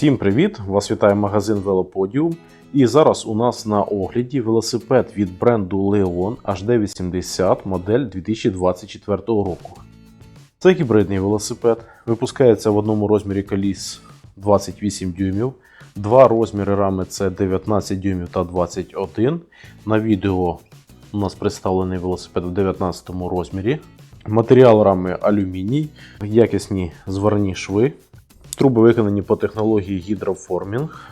Всім привіт! Вас вітає магазин Велоподіум. І зараз у нас на огляді велосипед від бренду Leon HD80 модель 2024 року. Це гібридний велосипед, випускається в одному розмірі коліс 28 дюймів, два розміри рами це 19 дюймів та 21. На відео у нас представлений велосипед в 19 розмірі. Матеріал рами алюміній, якісні зварні шви. Труби виконані по технології гідроформінг.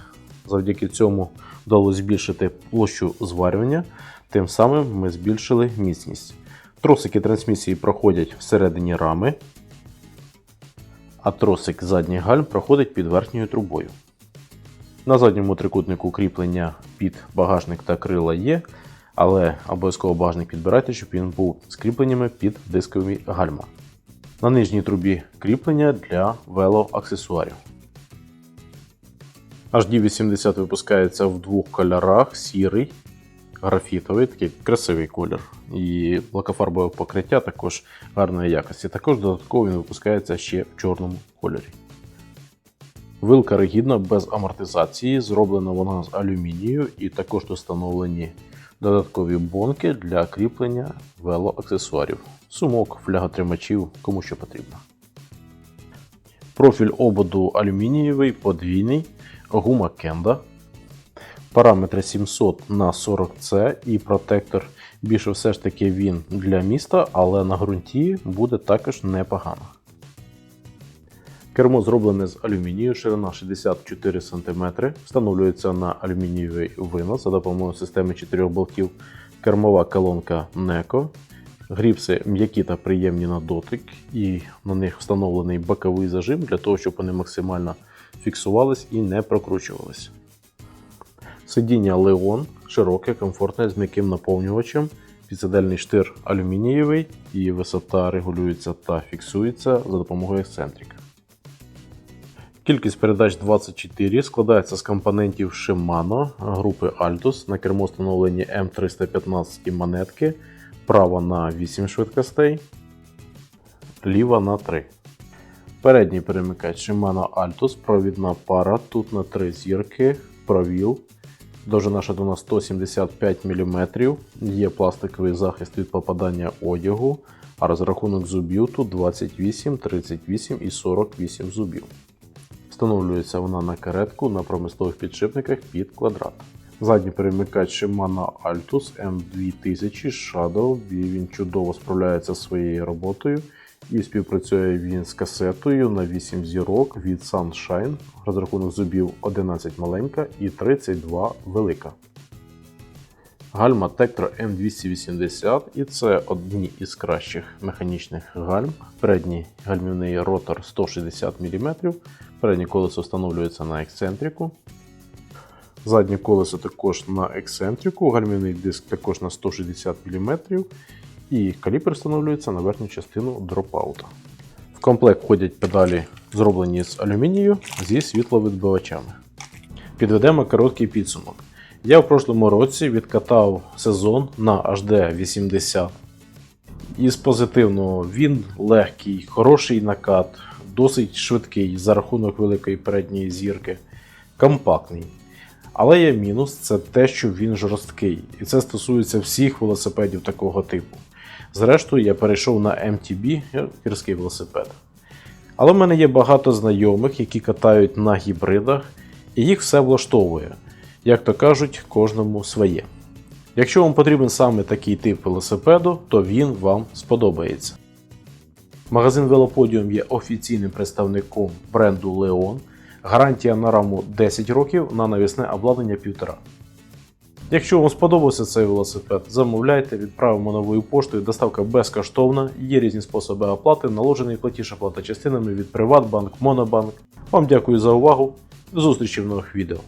Завдяки цьому вдалося збільшити площу зварювання, тим самим ми збільшили міцність. Тросики трансмісії проходять всередині рами, а тросик задніх гальм проходить під верхньою трубою. На задньому трикутнику кріплення під багажник та крила є, але обов'язково багажник підбирайте, щоб він був з кріпленнями під дискові гальма. На нижній трубі кріплення для велоаксесуарів. HD80 випускається в двох кольорах: сірий, графітовий, такий красивий колір. І лакофарбове покриття також гарної якості. Також додатково він випускається ще в чорному кольорі. Вилка ригідна без амортизації, зроблена вона з алюмінію і також встановлені додаткові бонки для кріплення велоаксесуарів, сумок, фляготримачів, кому що потрібно. Профіль ободу алюмінієвий подвійний, гума Кенда. Параметри 700 на 40C і протектор більше все ж таки він для міста, але на ґрунті буде також непогано. Кермо зроблене з алюмінію, ширина 64 см, встановлюється на алюмінієвий винос за допомогою системи 4 болтів, кермова колонка NECO, гріпси м'які та приємні на дотик, і на них встановлений боковий зажим для того, щоб вони максимально фіксувались і не прокручувались. Сидіння Leon широке, комфортне з м'яким наповнювачем. Підсидельний штир алюмінієвий, і висота регулюється та фіксується за допомогою ексцентрика. Кількість передач 24 складається з компонентів Shimano групи Altus. На кермо встановлені М315 монетки, права на 8 швидкостей, ліва на 3. Передній перемикач Shimano Altus, провідна пара, тут на 3 зірки, провіл. Довжина шатуна 175 мм, є пластиковий захист від попадання одягу, а розрахунок зубів тут 28, 38 і 48 зубів. Встановлюється вона на каретку на промислових підшипниках під квадрат. Задній перемикач Shimano Altus M2000 Shadow, він чудово справляється зі своєю роботою і співпрацює він з касетою на 8 зірок від Sunshine. Розрахунок зубів 11 маленька і 32 велика. Гальма Tektro M280 і це одні із кращих механічних гальм. Передній гальмівний ротор 160 мм. Переднє колесо встановлюється на ексцентрику. Заднє колесо також на ексцентрику, гальмівний диск також на 160 мм. І каліпер встановлюється на верхню частину дропаута. В комплект входять педалі, зроблені з алюмінію зі світловідбивачами. Підведемо короткий підсумок. Я в прошлому році відкатав сезон на HD 80. Із позитивного він легкий, хороший накат, досить швидкий за рахунок великої передньої зірки, компактний. Але є мінус це те, що він жорсткий, і це стосується всіх велосипедів такого типу. Зрештою, я перейшов на MTB гірський велосипед. Але в мене є багато знайомих, які катають на гібридах, і їх все влаштовує. Як то кажуть, кожному своє. Якщо вам потрібен саме такий тип велосипеду, то він вам сподобається. Магазин Велоподіум є офіційним представником бренду Leon. Гарантія на раму 10 років, на навісне обладнання 1,5. Якщо вам сподобався цей велосипед, замовляйте, відправимо новою поштою, доставка безкоштовна, є різні способи оплати, наложений платіж оплата частинами від Приватбанк, Монобанк. Вам дякую за увагу. До зустрічі в нових відео.